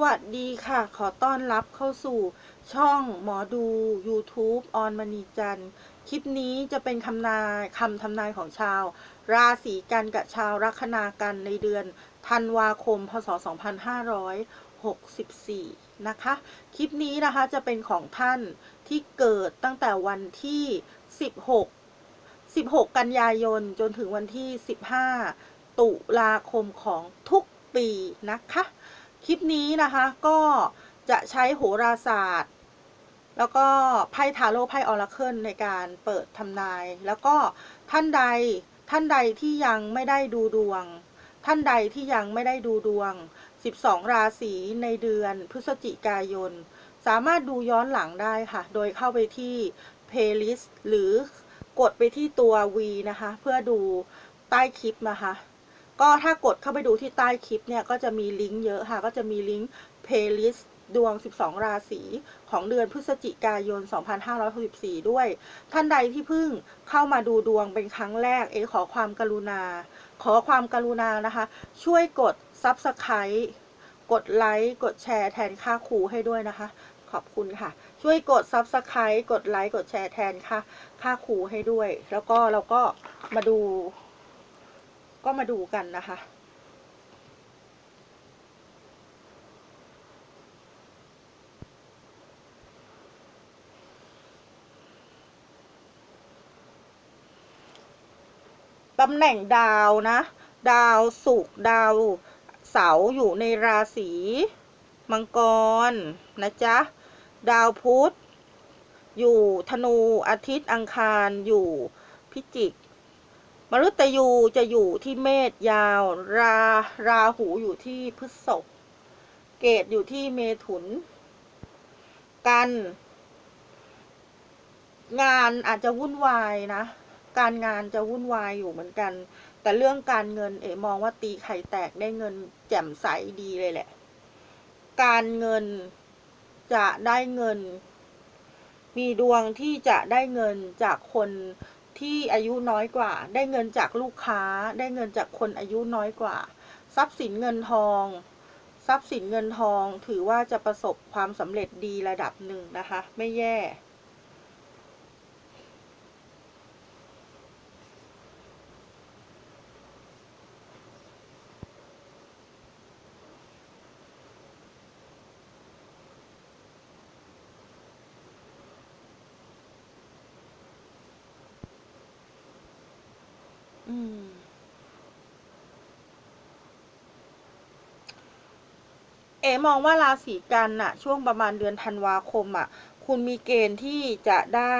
วัสดีค่ะ ขอต้อนรับเข้าสู่ช่องหมอดู YouTube ออนมณีจันทร์ คลิปนี้จะเป็นคำนายคำทำนายของชาว ราศีกันกับชาวลัคนากันในเดือนธันวาคม พศ 2564 นะคะ คลิปนี้นะคะจะเป็นของท่านที่เกิดตั้งแต่วันที่ 16 16 กันยายนจนถึงวันที่ 15 ตุลาคมของทุกปีนะคะ คลิปนี้นะคะก็จะใช้โหราศาสตร์ แล้วก็ไพ่ทาโร่ไพ่ออราเคิลในการเปิดทำนาย แล้วก็ท่านใดท่านใดที่ยังไม่ได้ดูดวง ท่านใดที่ยังไม่ได้ดูดวง 12 ราศีในเดือนพฤศจิกายน สามารถดูย้อนหลังได้ค่ะ โดยเข้าไปที่ playlist หรือกดไปที่ตัว V นะคะ เพื่อดูใต้คลิปนะคะ ก็ถ้ากดเข้าไปดูที่ใต้คลิปเนี่ย ก็จะมีลิงก์เยอะค่ะ ก็จะมีลิงก์ playlist ดวง 12 ราศีของเดือนพฤศจิกายน 2564 ด้วย ท่านใดที่เพิ่งเข้ามาดูดวงเป็นครั้งแรก เอขอความกรุณา ขอความกรุณานะคะ ช่วยกด subscribe กดไลค์ กดแชร์แทนค่าครูให้ด้วยนะคะ ขอบคุณค่ะ ช่วยกด subscribe กดไลค์ กดแชร์แทนค่าค่าครูให้ด้วย แล้วก็เราก็มาดู ก็มาดูกันนะคะ ตำแหน่งดาวนะ ดาวศุกดาวเสาอยู่ในราศีมังกรนะจ๊ะ ดาวพุธอยู่ธนูอาทิตย์อังคารอยู่พิจิก มฤตยูจะอยู่ที่เมษยาว ราราหูอยู่ที่พฤษภเกตอยู่ที่เมถุน กัน งานอาจจะวุ่นวายนะ การงานจะวุ่นวายอยู่เหมือนกัน แต่เรื่องการเงินเอ๋มองว่าตีไข่แตกได้เงินแจ่มใสดีเลยแหละ การเงินจะได้เงิน มีดวงที่จะได้เงินจากคน ที่อายุน้อยกว่า ได้เงินจากลูกค้า ได้เงินจากคนอายุน้อยกว่า ทรัพย์สินเงินทอง ทรัพย์สินเงินทองถือว่าจะประสบความสำเร็จดีระดับหนึ่งนะคะ ไม่แย่ เอ๋มองว่าราศีกันน่ะ ช่วงประมาณเดือนธันวาคมอะ คุณมีเกณฑ์ที่จะได้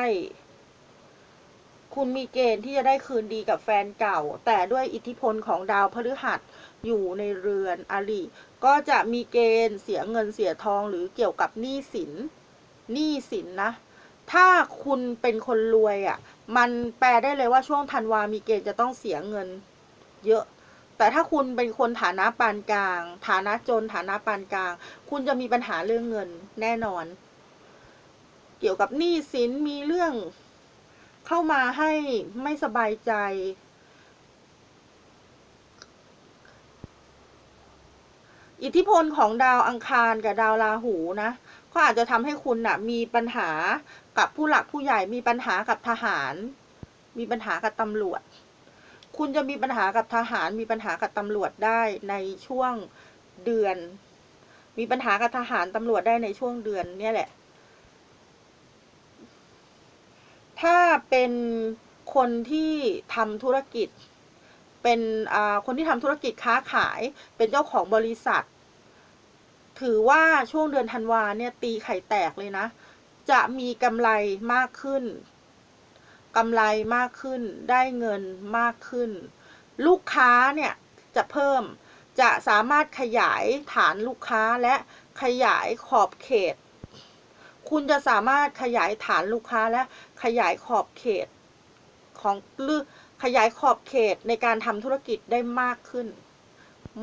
คุณมีเกณฑ์ที่จะได้คืนดีกับแฟนเก่า แต่ด้วยอิทธิพลของดาวพฤหัสอยู่ในเรือนอริก็จะมีเกณฑ์เสียเงินเสียทองหรือเกี่ยวกับหนี้สินหนี้สินนะ ถ้าคุณเป็นคนรวยอะ มันแปลได้เลยว่าช่วงธันวามีเกณฑ์จะต้องเสียเงิน เยอะ แต่ถ้าคุณเป็นคนฐานะปานกลาง ฐานะจนฐานะปานกลาง คุณจะมีปัญหาเรื่องเงินแน่นอน เกี่ยวกับหนี้สินมีเรื่องเข้ามาให้ไม่สบายใจ อิทธิพลของดาวอังคารกับดาวราหูนะก็อาจจะทำให้คุณนะ่ะ มีปัญหากับผู้หลักผู้ใหญ่มีปัญหากับทหาร มีปัญหากับตำรวจ คุณจะมีปัญหากับทหารมีปัญหากับตำรวจได้ในช่วงเดือน มีปัญหากับทหารตำรวจได้ในช่วงเดือนเนี่ยแหละ ถ้าเป็นคนที่ทำธุรกิจ เป็นอ่าคนที่ทำธุรกิจค้าขาย เป็นเจ้าของบริษัท ถือว่าช่วงเดือนธันวาเนี่ยตีไข่แตกเลยนะ จะมีกำไรมากขึ้น กำไรมากขึ้น ได้เงินมากขึ้น ลูกค้าเนี่ยจะเพิ่มจะสามารถขยายฐานลูกค้าและขยายขอบเขต คุณจะสามารถขยายฐานลูกค้าและขยายขอบเขตของหรือขยายขอบเขตในการทำธุรกิจได้มากขึ้น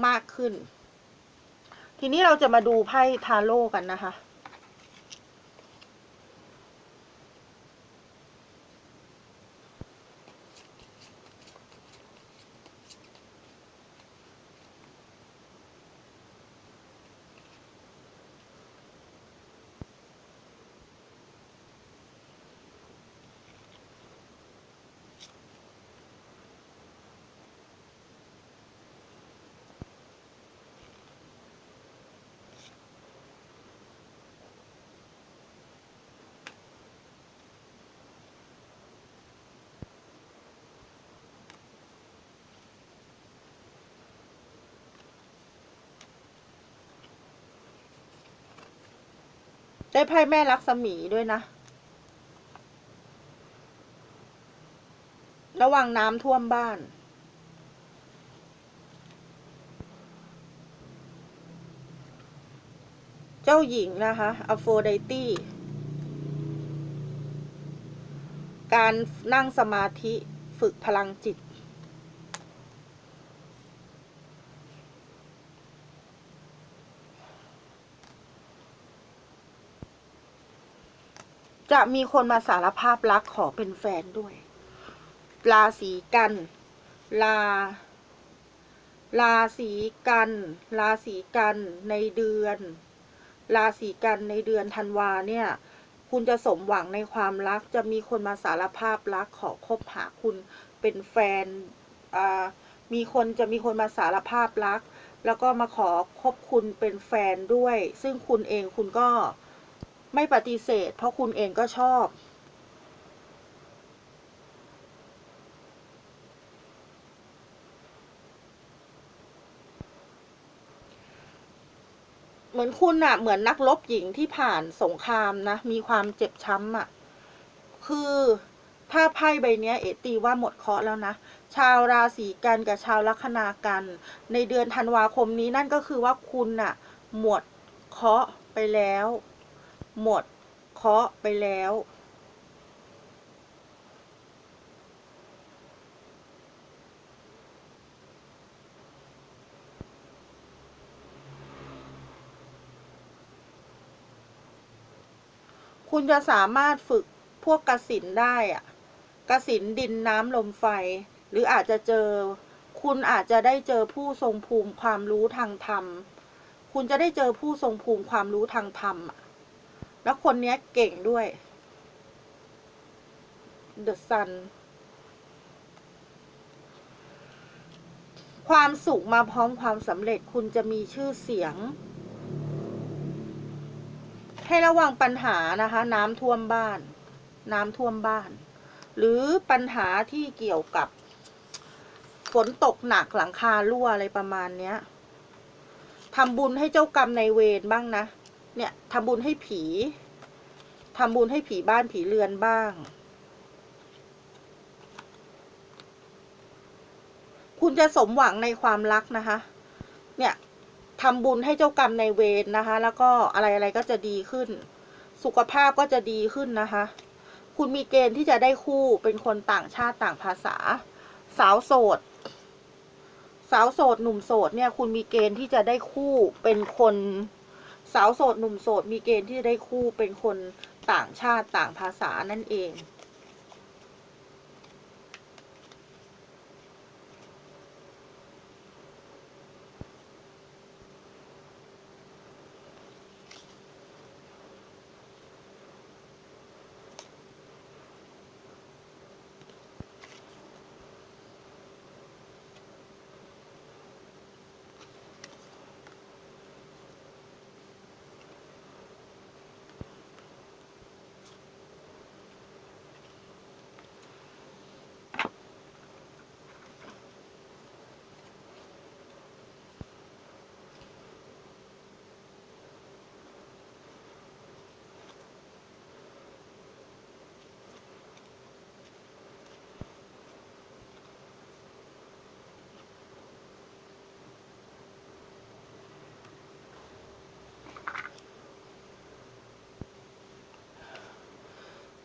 มากขึ้น ทีนี้เราจะมาดูไพ่ทาโร่กันนะคะ ได้ไพ่แม่ลักษมีด้วยนะ ระวังน้ำท่วมบ้าน เจ้าหญิงนะคะอโฟไดตี้ การนั่งสมาธิฝึกพลังจิต จะมีคนมาสารภาพรักขอเป็นแฟนด้วย ราศีกันลาราศีกัน ราศีกันในเดือน ราศีกันในเดือนธันวาเนี่ย คุณจะสมหวังในความรัก จะมีคนมาสารภาพรักขอคบหาคุณเป็นแฟนมีคนจะมีคนมาสารภาพรัก แล้วก็มาขอคบคุณเป็นแฟนด้วย ซึ่งคุณเองคุณก็ ไม่ปฏิเสธ เพราะคุณเองก็ชอบ เหมือนคุณอะเหมือนนักรบหญิงที่ผ่านสงครามนะ มีความเจ็บช้ำอะคือถ้าไพ่ใบนี้เอตีว่าหมดเคราะห์แล้วนะ ชาวราศีกันกับชาวลัคนากัน ในเดือนธันวาคมนี้นั่นก็คือว่าคุณน่ะ หมดเคราะห์ไปแล้ว หมด เคาะไปแล้ว คุณจะสามารถฝึกพวกกสินได้อะกสินดินน้ำลมไฟ หรืออาจจะเจอ คุณอาจจะได้เจอผู้ทรงภูมิความรู้ทางธรรม คุณจะได้เจอผู้ทรงภูมิความรู้ทางธรรมอะ แล้วคนเนี้ยเก่งด้วย The Sun ความสุขมาพร้อมความสำเร็จคุณจะมีชื่อเสียง ให้ระวังปัญหานะคะ น้ำท่วมบ้าน น้ำท่วมบ้าน หรือปัญหาที่เกี่ยวกับ ฝนตกหนักหลังคารั่วอะไรประมาณเนี้ยทำบุญให้เจ้ากรรมในเวรบ้างนะ เนี่ยทำบุญให้ผีทำบุญให้ผีบ้านผีเรือนบ้าง คุณจะสมหวังในความรักนะคะ เนี่ยทำบุญให้เจ้ากรรมในเวรนะคะ แล้วก็อะไรอะไรก็จะดีขึ้น สุขภาพก็จะดีขึ้นนะคะ คุณมีเกณฑ์ที่จะได้คู่เป็นคนต่างชาติต่างภาษา สาวโสด สาวโสดหนุ่มโสดเนี่ย คุณมีเกณฑ์ที่จะได้คู่เป็นคน สาวโสดหนุ่มโสดมีเกณฑ์ที่จะได้คู่เป็นคนต่างชาติต่างภาษานั่นเอง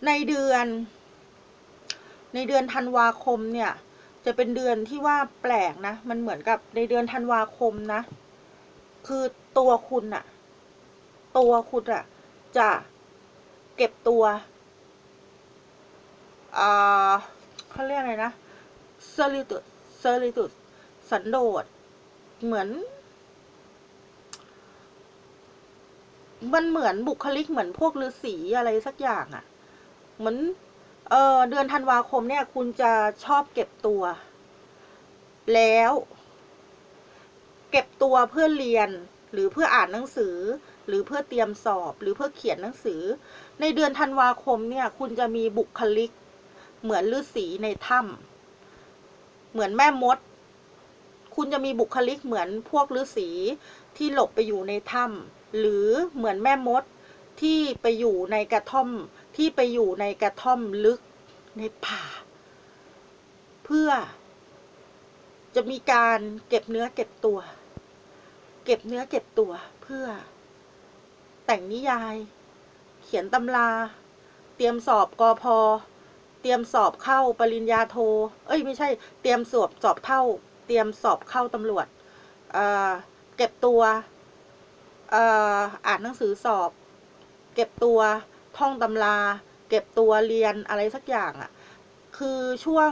ในเดือน ในเดือนธันวาคมเนี่ย จะเป็นเดือนที่ว่าแปลกนะ มันเหมือนกับในเดือนธันวาคมนะ คือตัวคุณอะตัวคุณอะจะเก็บตัวอ่าเขาเรียกอะไรนะเซริตุเซริตุสันโดษ เหมือน มันเหมือนบุคลิกเหมือนพวกฤาษีอะไรสักอย่างอะ เหมือนเออเดือนธันวาคมเนี่ย คุณจะชอบเก็บตัว แล้ว เก็บตัวเพื่อเรียนหรือเพื่ออ่านหนังสือ หรือเพื่อเตรียมสอบ หรือเพื่อเขียนหนังสือ ในเดือนธันวาคมเนี่ย คุณจะมีบุคลิก เหมือนฤาษีในถ้ำเหมือนแม่มด คุณจะมีบุคลิกเหมือนพวกฤาษีที่หลบไปอยู่ในถ้ำหรือเหมือนแม่มดที่ไปอยู่ในกระท่อม ที่ไปอยู่ในกระท่อมลึกในป่า เพื่อ จะมีการเก็บเนื้อเก็บตัว เก็บเนื้อเก็บตัวเพื่อ แต่งนิยาย เขียนตำรา เตรียมสอบกอพอเตรียมสอบเข้าปริญญาโท เอ้ยไม่ใช่ เตรียมสอบสอบเข้าเตรียมสอบเข้าตำรวจเเก็บตัวออ่านหนังสือสอบ เก็บตัว ท่องตำรา เก็บตัวเรียนอะไรสักอย่างอะ่ะ คือช่วง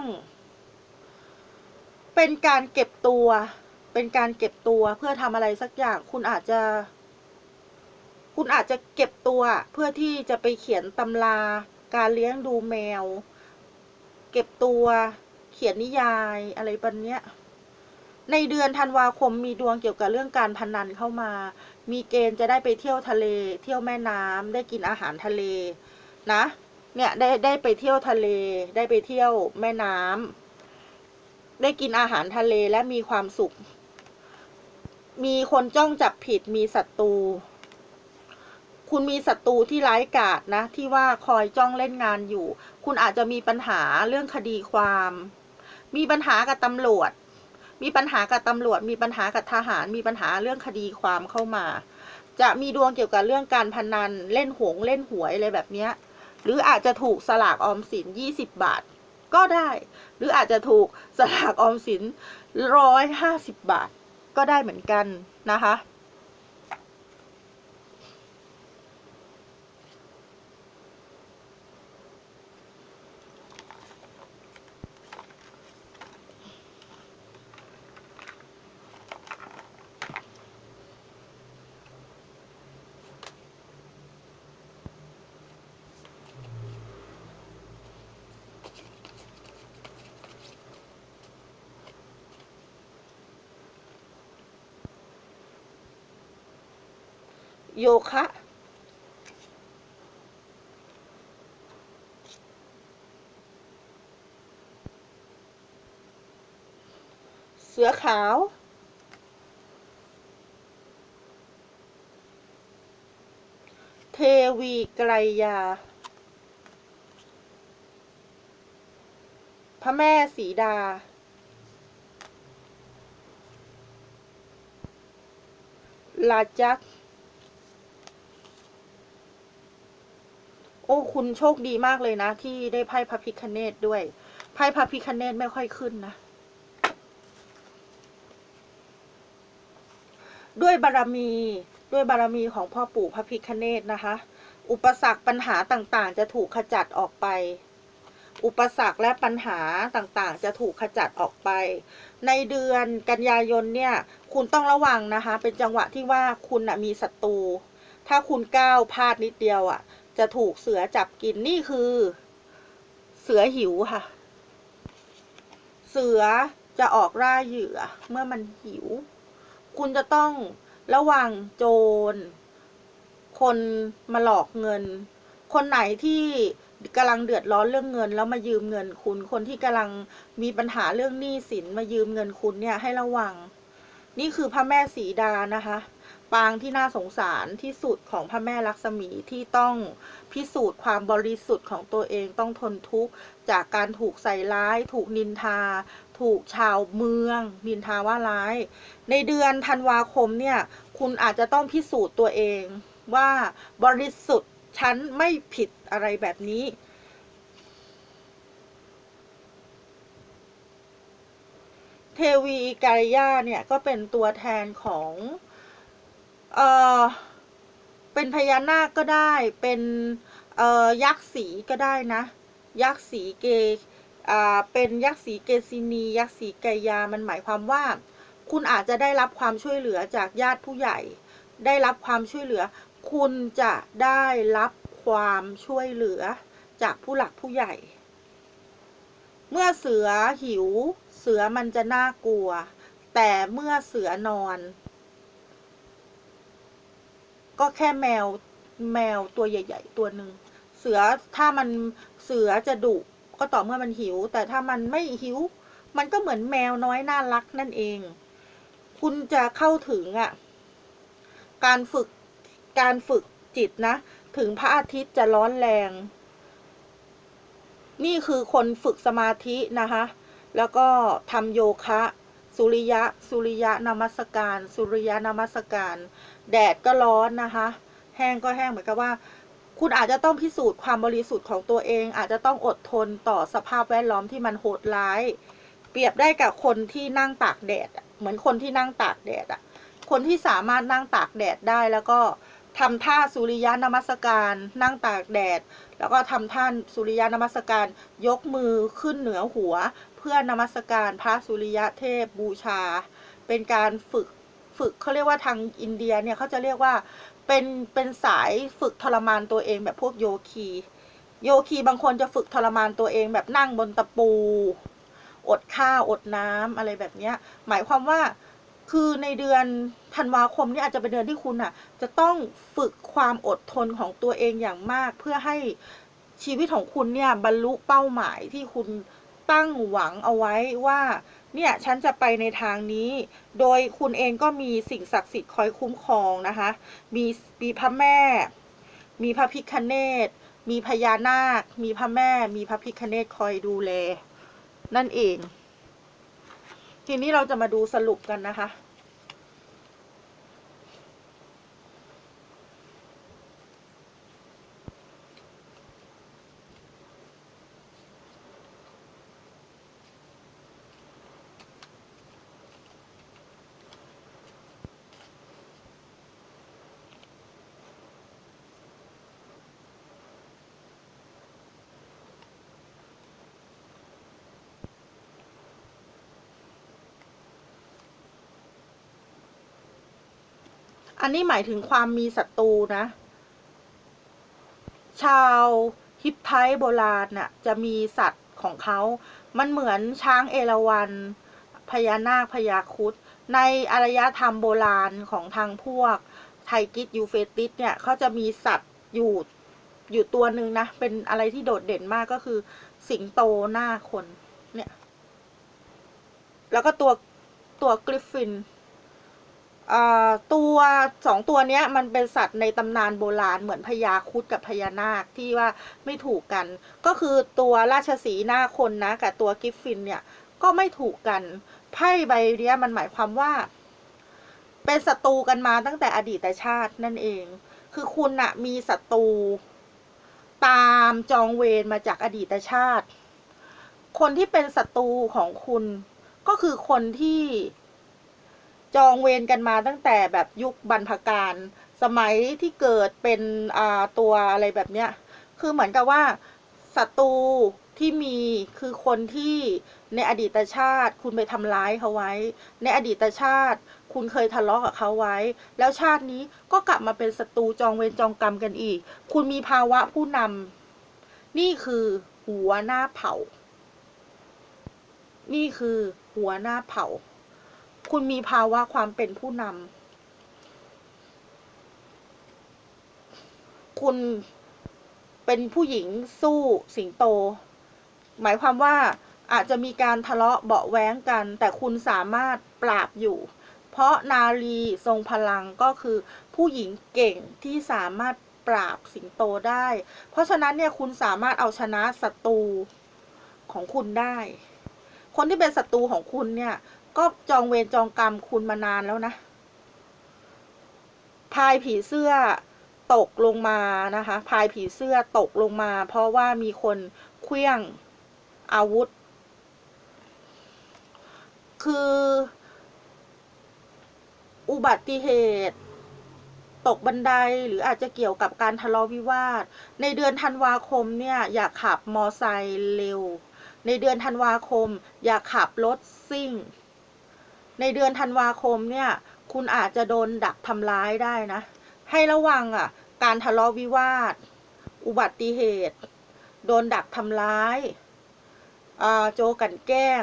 เป็นการเก็บตัว เป็นการเก็บตัวเพื่อทำอะไรสักอย่าง คุณอาจจะ คุณอาจจะเก็บตัวเพื่อที่จะไปเขียนตำรา การเลี้ยงดูแมว เก็บตัวเขียนนิยายอะไรแบบเนี้ยในเดือนธันวาคมมีดวงเกี่ยวกับเรื่องการพนันเข้ามา มีเกณฑ์จะได้ไปเที่ยวทะเล เที่ยวแม่น้ำได้กินอาหารทะเล นะ เนี่ยได้ได้ไปเที่ยวทะเล ได้ไปเที่ยวแม่น้ำได้กินอาหารทะเลและมีความสุข มีคนจ้องจับผิด มีศัตรู คุณมีศัตรูที่ร้ายกาจนะ ที่ว่าคอยจ้องเล่นงานอยู่ คุณอาจจะมีปัญหาเรื่องคดีความ มีปัญหากับตำรวจ มีปัญหากับตำรวจ มีปัญหากับทหาร มีปัญหาเรื่องคดีความเข้ามา จะมีดวงเกี่ยวกับเรื่องการพนัน เล่นหงเล่นหวยอะไรแบบเนี้ย หรืออาจจะถูกสลากออมสินยี่สิบบาท ก็ได้ หรืออาจจะถูกสลากออมสินร้อยห้าสิบบาท ก็ได้เหมือนกันนะคะ โยคะ เสือขาว เทวีไกรยา พระแม่สีดาลาจัก โอ้คุณโชคดีมากเลยนะ ที่ได้ไพ่พระพิคเนตด้วยไพ่พระพิคเนตไม่ค่อยขึ้นนะ ด้วยบารมีด้วยบารมีของพ่อปู่พระพิคเนตนะคะ อุปสรรคปัญหาต่างๆ จะถูกขจัดออกไป อุปสรรคและปัญหาต่างๆ จะถูกขจัดออกไป ในเดือนกันยายนเนี่ย คุณต้องระวังนะคะ เป็นจังหวะที่ว่าคุณนะมีศัตรูถ้าคุณก้าวพลาดนิดเดียวอะ่ะ จะถูกเสือจับกินนี่คือ เสือหิวค่ะ เสือจะออกล่าเหยื่อเมื่อมันหิว คุณจะต้องระวังโจร คนมาหลอกเงิน คนไหนที่กำลังเดือดร้อนเรื่องเงิน แล้วมายืมเงินคุณ คนที่กำลังมีปัญหาเรื่องหนี้สินมายืมเงินคุณเนี่ยให้ระวัง นี่คือพระแม่สีดานะคะ ปางที่น่าสงสารที่สุดของพระแม่ลักษมีที่ต้องพิสูจน์ความบริสุทธิ์ของตัวเองต้องทนทุกข์จากการถูกใส่ร้าย ถูกนินทา ถูกชาวเมือง นินทาว่าร้าย ในเดือนธันวาคมเนี่ย คุณอาจจะต้องพิสูจน์ตัวเองว่าบริสุทธิ์ฉันไม่ผิดอะไรแบบนี้เทวีกายาเนี่ยก็เป็นตัวแทนของ เอ่อเป็นพญานาคก็ได้ เป็นเอ่อยักษ์สีก็ได้นะ ยักษ์สีเกอ่าเป็นยักษ์สีเกซินี ยักษ์สีไกยา มันหมายความว่า คุณอาจจะได้รับความช่วยเหลือจากญาติผู้ใหญ่ ได้รับความช่วยเหลือ คุณจะได้รับความช่วยเหลือจากผู้หลักผู้ใหญ่ เมื่อเสือหิว เสือมันจะน่ากลัว แต่เมื่อเสือนอน ก็แค่แมวแมวตัวใหญ่ ๆ ตัวหนึ่งเสือถ้ามันเสือจะดุก็ต่อเมื่อมันหิว แต่ถ้ามันไม่หิว มันก็เหมือนแมวน้อยน่ารักนั่นเอง คุณจะเข้าถึงอะ การฝึกการฝึกจิตนะ ถึงพระอาทิตย์จะร้อนแรง นี่คือคนฝึกสมาธินะคะ แล้วก็ทำโยคะ สุริยะ สุริยะนามัสการ สุริยะนามัสการ แดดก็ร้อนนะคะ แห้งก็แห้งเหมือนกับว่า คุณอาจจะต้องพิสูจน์ความบริสุทธิ์ของตัวเอง อาจจะต้องอดทนต่อสภาพแวดล้อมที่มันโหดร้าย เปรียบได้กับคนที่นั่งตากแดด เหมือนคนที่นั่งตากแดดอะคนที่สามารถนั่งตากแดดได้แล้วก็ทำท่าสุริยะนมัสการ นั่งตากแดด แล้วก็ทำท่านสุริยะนมัสการ ยกมือขึ้นเหนือหัว เพื่อนมัสการพระสุริยะเทพบูชา เป็นการฝึกฝึกเขาเรียกว่าทางอินเดียเนี่ยเขาจะเรียกว่าเป็นเป็นสายฝึกทรมานตัวเองแบบพวกโยคี โยคีบางคนจะฝึกทรมานตัวเองแบบนั่งบนตะปู อดข้าวอดน้ำอะไรแบบเนี้ย หมายความว่าคือในเดือนธันวาคมนี่อาจจะเป็นเดือนที่คุณอะ จะต้องฝึกความอดทนของตัวเองอย่างมาก เพื่อให้ชีวิตของคุณเนี่ยบรรลุเป้าหมายที่คุณ ตั้งหวังเอาไว้ว่าเนี่ยฉันจะไปในทางนี้ โดยคุณเองก็มีสิ่งศักดิ์สิทธิ์คอยคุ้มครองนะคะ มีมีพระแม่ มีพระพิคเนตมีพญานาค มีพระแม่ มีพระพิคเนตคอยดูแล นั่นเอง ทีนี้เราจะมาดูสรุปกันนะคะ นนี้หมายถึงความมีศัตรูนะ ชาวฮิปไทโบราณน่ะ จะมีสัตว์ของเขา มันเหมือนช้างเอราวัณพญานาคพญาครุดในอารยธรรมโบราณของทางพวกไทกิสยูเฟติสเนี่ยเขาจะมีสัตว์อยู่อยู่ตัวหนึ่งนะ เป็นอะไรที่โดดเด่นมากก็คือ สิงโตหน้าคนเนี่ย แล้วก็ตัวตัวกริฟฟิน ตัวสองตัวเนี้ยมันเป็นสัตว์ในตำนานโบราณเหมือนพญาครุดกับพญานาคที่ว่าไม่ถูกกัน ก็คือตัวราชสีห์หน้าคนนะกับตัวกิฟฟินเนี่ยก็ไม่ถูกกันไพ่ใบเนี้ยมันหมายความว่า เป็นศัตรูกันมาตั้งแต่อดีตชาตินั่นเอง คือคุณอะมีศัตรูตามจองเวรมาจากอดีตชาติ คนที่เป็นศัตรูของคุณก็คือคนที่ จองเวรกันมาตั้งแต่แบบยุคบรรพการสมัยที่เกิดเป็นอ่าตัวอะไรแบบเนี้ย คือเหมือนกับว่าศัตรูที่มีคือคนที่ในอดีตชาติ คุณไปทำร้ายเขาไว้ ในอดีตชาติ คุณเคยทะเลาะกับเขาไว้ แล้วชาตินี้ก็กลับมาเป็นศัตรูจองเวรจองกรรมกันอีก คุณมีภาวะผู้นำนี่คือหัวหน้าเผ่า นี่คือหัวหน้าเผ่า คุณมีภาวะความเป็นผู้นำคุณเป็นผู้หญิงสู้สิงโต หมายความว่าอาจจะมีการทะเลาะเบาะแว้งกัน แต่คุณสามารถปราบอยู่ เพราะนารีทรงพลังก็คือผู้หญิงเก่งที่สามารถปราบสิงโตได้ เพราะฉะนั้นเนี่ยคุณสามารถเอาชนะศัตรูของคุณได้ คนที่เป็นศัตรูของคุณเนี่ย ก็จองเวรจองกรรมคุณมานานแล้วนะพายผีเสื้อตกลงมานะคะพายผีเสื้อตกลงมา เพราะว่ามีคนเคลี้ยงอาวุธ คือ อุบัติเหตุ ตกบันไดหรืออาจจะเกี่ยวกับการทะเลาะวิวาท ในเดือนธันวาคมเนี่ย อย่าขับมอไซค์เร็ว ในเดือนธันวาคม อย่าขับรถซิ่ง ในเดือนธันวาคมเนี่ย คุณอาจจะโดนดักทำร้ายได้นะ ให้ระวังอะ การทะเลาะวิวาท อุบัติเหตุ โดนดักทำร้ายอ่าโจกันแกล้ง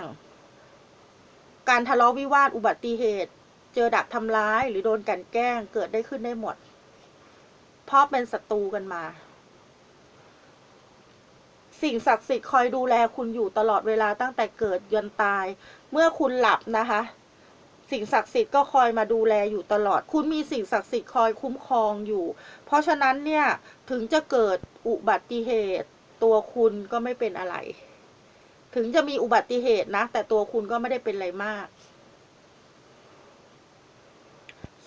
การทะเลาะวิวาท อุบัติเหตุ เจอดักทำร้าย หรือโดนกันแกล้ง เกิดได้ขึ้นได้หมด เพราะเป็นศัตรูกันมา สิ่งศักดิ์สิทธิ์คอยดูแลคุณอยู่ตลอดเวลาตั้งแต่เกิดยันตาย เมื่อคุณหลับนะคะ สิ่งศักดิ์สิทธิ์ก็คอยมาดูแลอยู่ตลอด คุณมีสิ่งศักดิ์สิทธิ์คอยคุ้มครองอยู่ เพราะฉะนั้นเนี่ยถึงจะเกิดอุบัติเหตุ ตัวคุณก็ไม่เป็นอะไร ถึงจะมีอุบัติเหตุนะ แต่ตัวคุณก็ไม่ได้เป็นอะไรมาก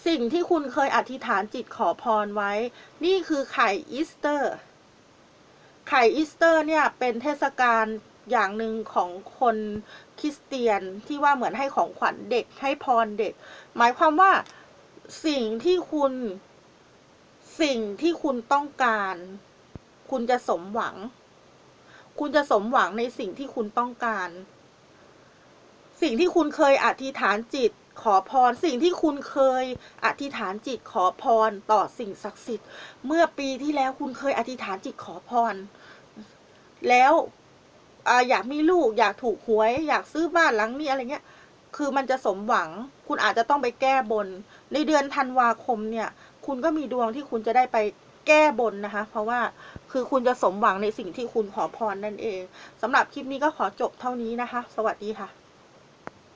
สิ่งที่คุณเคยอธิษฐานจิตขอพรไว้ นี่คือไข่อีสเตอร์ ไข่อีสเตอร์เนี่ยเป็นเทศกาล อย่างหนึ่งของคนคริสเตียนที่ว่าเหมือนให้ของขวัญเด็กให้พรเด็ก หมายความว่าสิ่งที่คุณสิ่งที่คุณต้องการ คุณจะสมหวัง คุณจะสมหวังในสิ่งที่คุณต้องการ สิ่งที่คุณเคยอธิษฐานจิตขอพรสิ่งที่คุณเคยอธิษฐานจิตขอพรต่อสิ่งศักดิ์สิทธิ์ เมื่อปีที่แล้วคุณเคยอธิษฐานจิตขอพร แล้ว อยากมีลูก อยากถูกหวย อยากซื้อบ้านหลังนี้อะไรเงี้ย คือมันจะสมหวัง คุณอาจจะต้องไปแก้บน ในเดือนธันวาคมเนี่ย คุณก็มีดวงที่คุณจะได้ไปแก้บนนะคะ เพราะว่าคือคุณจะสมหวังในสิ่งที่คุณขอพรนั่นเองสำหรับคลิปนี้ก็ขอจบเท่านี้นะคะ สวัสดีค่ะ